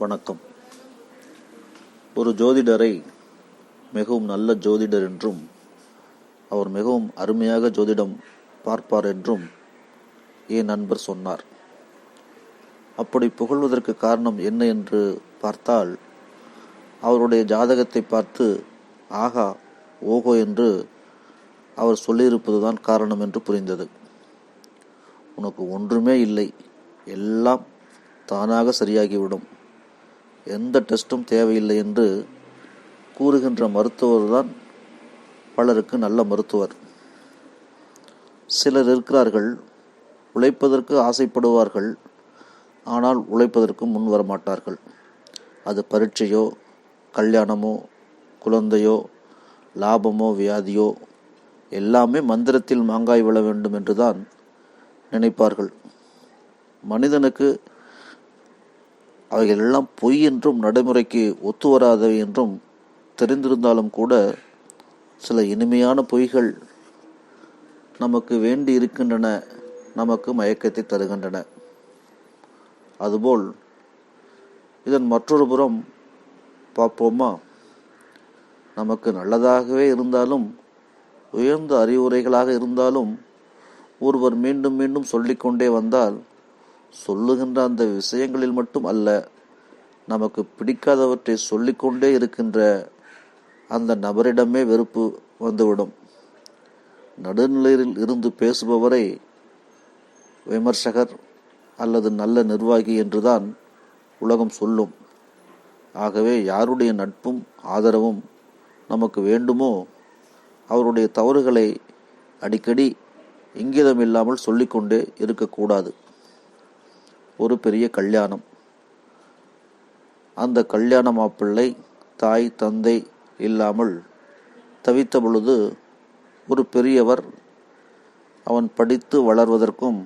வணக்கம். ஒரு ஜோதிடரை மிகவும் நல்ல ஜோதிடர் என்றும் அவர் மிகவும் அருமையாக ஜோதிடம் பார்ப்பார் என்றும் என் நண்பர் சொன்னார். அப்படி புகழ்வதற்கு காரணம் என்ன என்று பார்த்தால் அவருடைய ஜாதகத்தை பார்த்து ஆகா ஓஹோ என்று அவர் சொல்லியிருப்பதுதான் காரணம் என்று புரிந்தது. உனக்கு ஒன்றுமே இல்லை. எல்லாம் தானாக சரியாகிவிடும். எந்த டெஸ்ட்டும் தேவையில்லை என்று கூறுகின்ற மருத்துவர் தான் பலருக்கு நல்ல மருத்துவர். சிலர் இருக்கிறார்கள் உழைப்பதற்கு ஆசைப்படுவார்கள் ஆனால் உழைப்பதற்கு முன் வர மாட்டார்கள் அது பரீட்சையோ கல்யாணமோ குழந்தையோ லாபமோ வியாதியோ எல்லாமே மந்திரத்தில் மாங்காய் விழ வேண்டும் என்றுதான் நினைப்பார்கள். மனிதனுக்கு அவைகள் எல்லாம் பொய் என்றும் நடைமுறைக்கு ஒத்து வராதவை என்றும் தெரிந்திருந்தாலும் கூட சில இனிமையான பொய்கள் நமக்கு வேண்டி இருக்கின்றன நமக்கு மயக்கத்தை தருகின்றன. அதுபோல் இதன் மற்றொரு புறம் பார்ப்போமா? நமக்கு நல்லதாகவே இருந்தாலும் உயர்ந்த அறிவுரைகளாக இருந்தாலும் ஒருவர் மீண்டும் மீண்டும் சொல்லிக்கொண்டே வந்தால் சொல்லுகின்ற அந்த விஷயங்களில் மட்டும் அல்ல நமக்கு பிடிக்காதவற்றை சொல்லிக்கொண்டே இருக்கின்ற அந்த நபரிடமே வெறுப்பு வந்துவிடும். நடுநிலையில் இருந்து பேசுபவரை விமர்சகர் அல்லது நல்ல நிர்வாகி என்றுதான் உலகம் சொல்லும். ஆகவே யாருடைய நட்பும் ஆதரவும் நமக்கு வேண்டுமோ அவருடைய தவறுகளை அடிக்கடி இங்கிதமில்லாமல் சொல்லிக்கொண்டே இருக்கக்கூடாது. ஒரு பெரிய கல்யாணம். அந்த கல்யாண மாப்பிள்ளை தாய் தந்தை இல்லாமல் தவித்த பொழுது ஒரு பெரியவர் அவன் படித்து வளர்வதற்கும்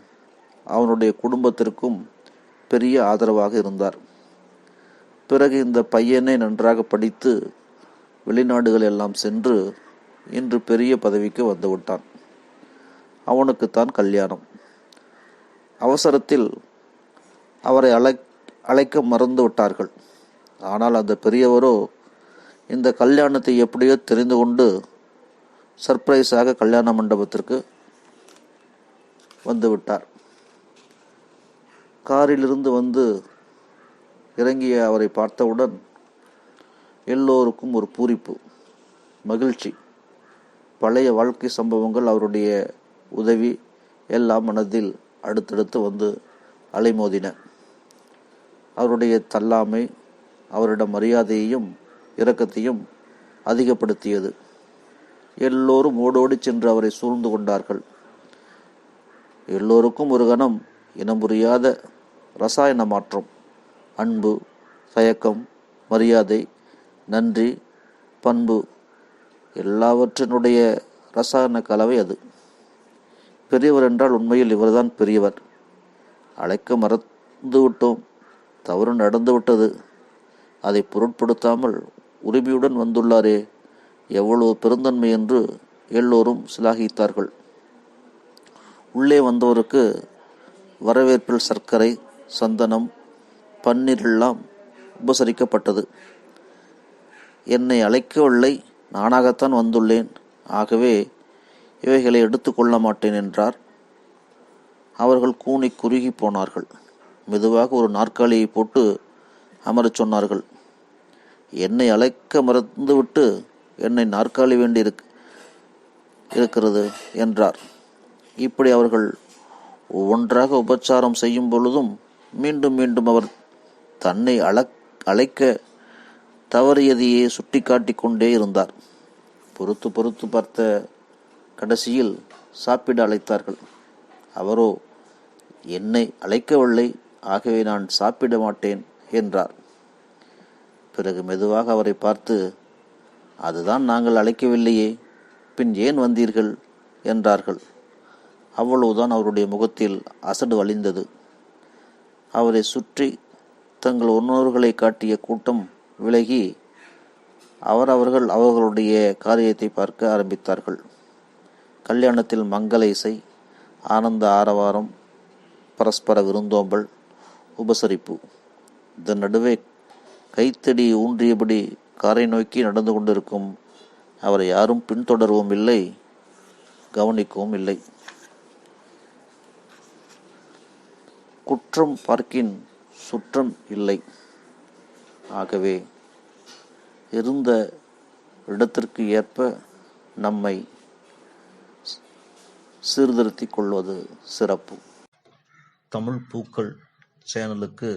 அவனுடைய குடும்பத்திற்கும் பெரிய ஆதரவாக இருந்தார். பிறகு இந்த பையனை நன்றாக படித்து வெளிநாடுகள் எல்லாம் சென்று இன்று பெரிய பதவிக்கு வந்துவிட்டான். அவனுக்குத்தான் கல்யாணம். அவசரத்தில் அவரை அழை அழைக்க மறந்து விட்டார்கள். ஆனால் அந்த பெரியவரோ இந்த கல்யாணத்தை எப்படியோ தெரிந்து கொண்டு சர்ப்ரைஸாக கல்யாண மண்டபத்திற்கு வந்துவிட்டார் காரிலிருந்து வந்து இறங்கிய அவரை பார்த்தவுடன் எல்லோருக்கும் ஒரு பூரிப்பு மகிழ்ச்சி. பழைய வாழ்க்கை சம்பவங்கள் அவருடைய உதவி எல்லாம் மனதில் அடுத்தடுத்து வந்து அலைமோதின. அவருடைய தள்ளாமை அவரிடம் மரியாதையையும் இரக்கத்தையும் அதிகப்படுத்தியது. எல்லோரும் ஓடோடி சென்று அவரை சூழ்ந்து கொண்டார்கள். எல்லோருக்கும் ஒரு கணம் இனம் புரியாத ரசாயன மாற்றம் அன்பு தயக்கம் மரியாதை நன்றி பண்பு எல்லாவற்றினுடைய ரசாயன கலவை அது. பெரியவர் என்றால் உண்மையில் இவர்தான் பெரியவர். அழைக்க மறந்து விட்டோம் தவறு நடந்துவிட்டது. அதை பொருட்படுத்தாமல் உரிமையுடன் வந்துள்ளாரே. எவ்வளவு பெருந்தன்மை என்று எல்லோரும் சிலாகித்தார்கள். உள்ளே வந்தவருக்கு வரவேற்பில் சர்க்கரை சந்தனம் பன்னீர் எல்லாம் உபசரிக்கப்பட்டது. என்னை அழைக்கவில்லை நானாகத்தான் வந்துள்ளேன். ஆகவே இவைகளை எடுத்துக்கொள்ள மாட்டேன் என்றார். அவர்கள் கூனி குறுகி போனார்கள். மெதுவாக ஒரு நாற்காலியை போட்டு அமரச் சொன்னார்கள். என்னை அழைக்க மறந்துவிட்டு என்னை நாற்காலி வேண்டி இருக்கிறது என்றார். இப்படி அவர்கள் ஒவ்வொன்றாக உபச்சாரம் செய்யும் பொழுதும் மீண்டும் மீண்டும் அவர் தன்னை அழ அழைக்க தவறியதையே சுட்டி காட்டிக் கொண்டே இருந்தார். பொறுத்து பொறுத்து பார்த்த கடைசியில் சாப்பிட அழைத்தார்கள். அவரோ என்னை அழைக்கவில்லை ஆகவே நான் சாப்பிட மாட்டேன் என்றார். பிறகு மெதுவாக அவரை பார்த்து அதுதான் நாங்கள் அழைக்கவில்லையே பின் ஏன் வந்தீர்கள்? என்றார்கள். அவ்வளவுதான் அவருடைய முகத்தில் அசடு வழிந்தது அவரை சுற்றி தங்கள் உணர்வுகளை காட்டிய கூட்டம் விலகி அவர் அவர்கள் அவர்களுடைய காரியத்தை பார்க்க ஆரம்பித்தார்கள். கல்யாணத்தில் மங்கள இசை ஆனந்த ஆரவாரம் பரஸ்பர விருந்தோம்பல் உபசரிப்பு. இதன் நடுவே கைத்தடி ஊன்றியபடி காரை நோக்கி நடந்து கொண்டிருக்கும் அவரை யாரும் பின்தொடரவும் இல்லை கவனிக்கவும் இல்லை. குற்றம் பார்க்கின் சுற்றம் இல்லை. ஆகவே இருந்த இடத்திற்கு ஏற்ப நம்மை சீர்திருத்திக் கொள்வது சிறப்பு. தமிழ் பூக்கள் சேனலுக்கு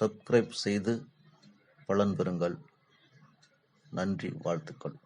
சப்ஸ்கிரைப் செய்து பலன் பெறுங்கள். நன்றி வாழ்த்துக்கள்.